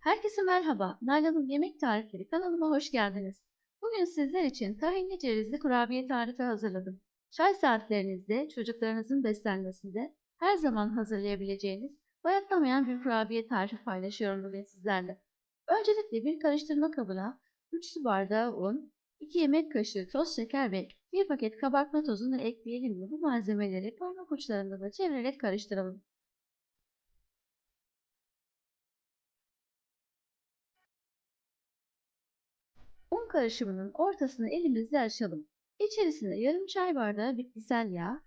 Herkese merhaba. Nalan'ın Yemek Tarifleri kanalıma hoş geldiniz. Bugün sizler için tahinli cevizli kurabiye tarifi hazırladım. Çay saatlerinizde çocuklarınızın beslenmesinde her zaman hazırlayabileceğiniz bayatlamayan bir kurabiye tarifi paylaşıyorum bugün sizlerle. Öncelikle bir karıştırma kabına 3 su bardağı un, 2 yemek kaşığı toz şeker ve 1 paket kabartma tozunu ekleyelim ve bu malzemeleri parmak uçlarında da çevirerek karıştıralım. Karışımının ortasını elimizle açalım. İçerisine yarım çay bardağı bitkisel yağ,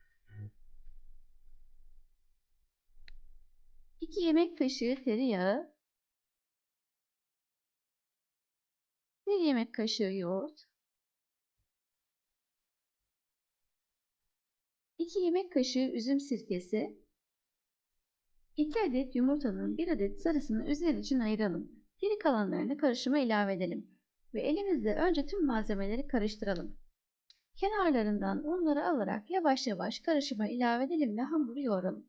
2 yemek kaşığı tereyağı, 1 yemek kaşığı yoğurt, 2 yemek kaşığı üzüm sirkesi, 2 adet yumurtanın 1 adet sarısını üzeri için ayıralım. Geri kalanlarını karışıma ilave edelim ve elimizle önce tüm malzemeleri karıştıralım. Kenarlarından unları alarak yavaş yavaş karışıma ilave edelim ve hamuru yoğuralım.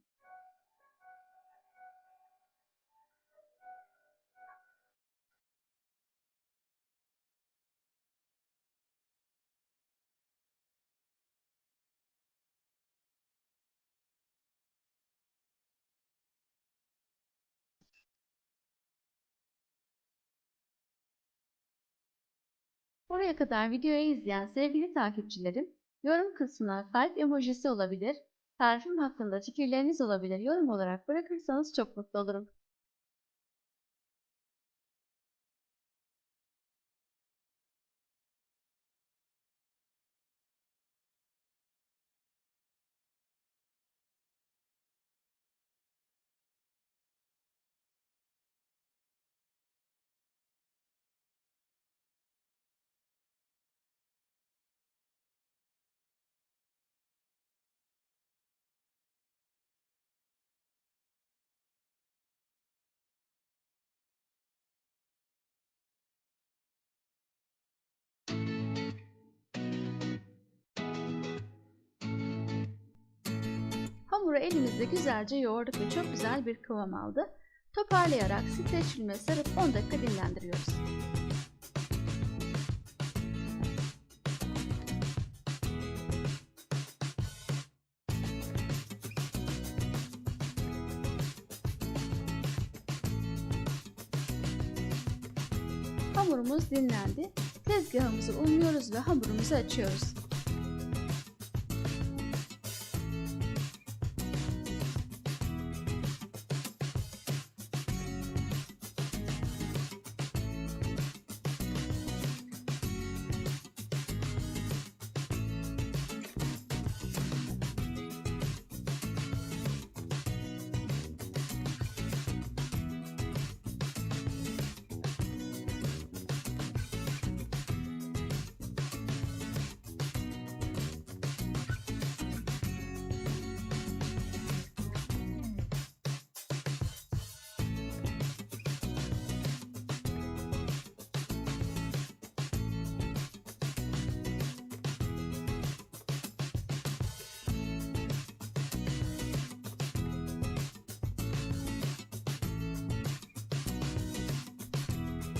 Buraya kadar videoyu izleyen sevgili takipçilerim, yorum kısmına kalp emojisi olabilir, tarifim hakkında fikirleriniz olabilir yorum olarak bırakırsanız çok mutlu olurum. Hamuru elimizde güzelce yoğurduk ve çok güzel bir kıvam aldı. Toparlayarak streç filme sarıp 10 dakika dinlendiriyoruz. Hamurumuz dinlendi. Tezgahımızı unluyoruz ve hamurumuzu açıyoruz.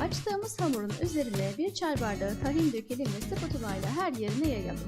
Açtığımız hamurun üzerine bir çay bardağı tahin dökelim ve spatula ile her yerine yayalım.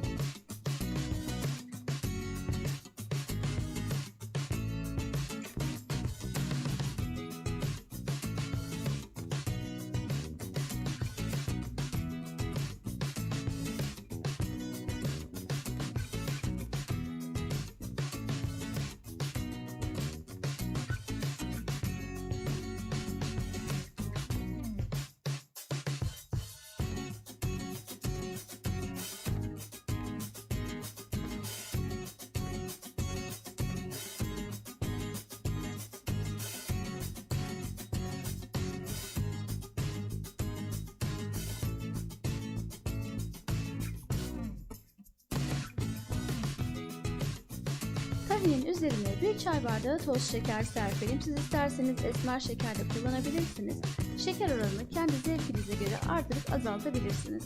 Tahinin üzerine bir çay bardağı toz şeker serpelim. Siz isterseniz esmer şeker de kullanabilirsiniz. Şeker oranını kendi zevkinize göre artırıp azaltabilirsiniz.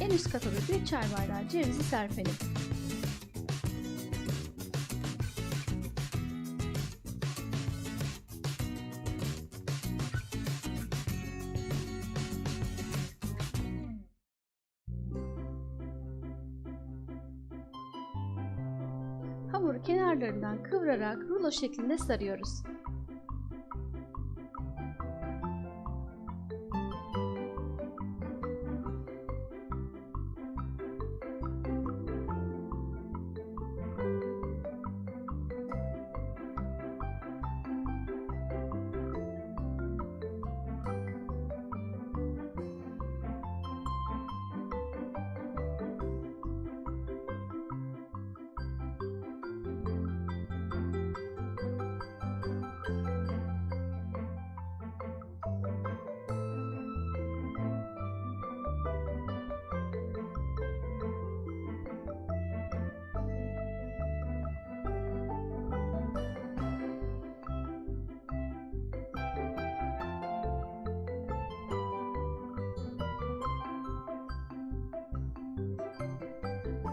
En üst kata bir çay bardağı cevizi serpelim. Hamuru kenarlarından kıvırarak rulo şeklinde sarıyoruz.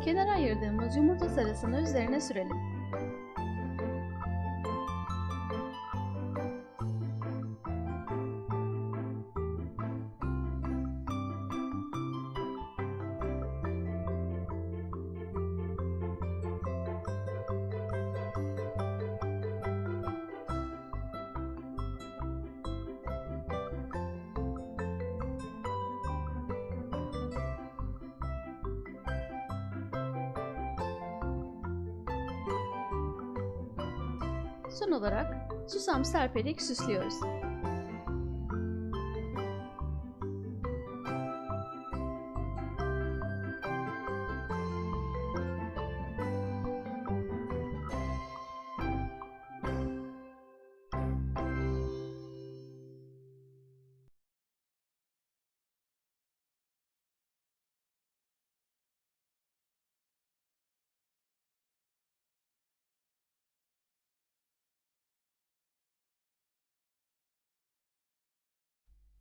Kenara ayırdığımız yumurta sarısını üzerine sürelim. Son olarak susam serperek süslüyoruz.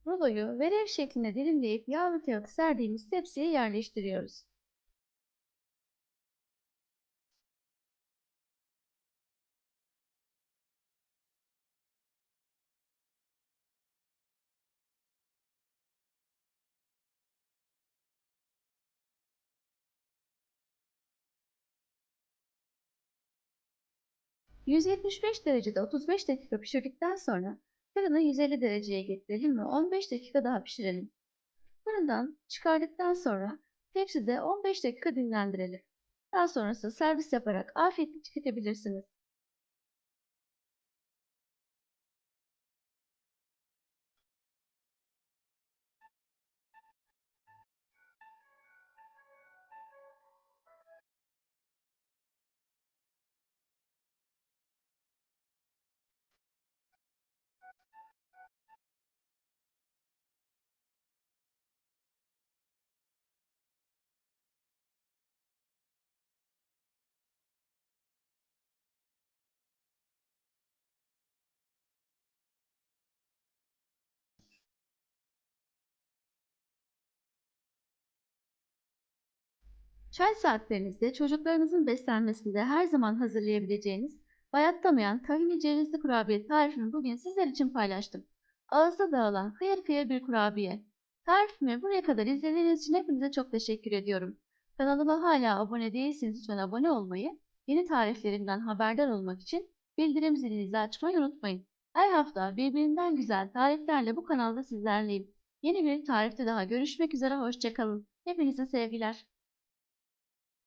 Ruloyu verev şeklinde dilimleyip yağlı kağıt serdiğimiz tepsiye yerleştiriyoruz. ...175 derecede 35 dakika pişirdikten sonra Fırını 150 dereceye getirelim ve 15 dakika daha pişirelim. Fırından çıkardıktan sonra tepside 15 dakika dinlendirelim. Daha sonrası servis yaparak afiyetle tüketebilirsiniz. Çay saatlerinizde çocuklarınızın beslenmesinde her zaman hazırlayabileceğiniz bayatlamayan tahini cevizli kurabiye tarifimi bugün sizler için paylaştım. Ağızda dağılan kıyır kıyır bir kurabiye. Tarifimi buraya kadar izlediğiniz için hepinize çok teşekkür ediyorum. Kanalıma hala abone değilseniz lütfen abone olmayı, yeni tariflerimden haberdar olmak için bildirim zilinizi açmayı unutmayın. Her hafta birbirinden güzel tariflerle bu kanalda sizlerleyim. Yeni bir tarifte daha görüşmek üzere, hoşçakalın. Hepinize sevgiler.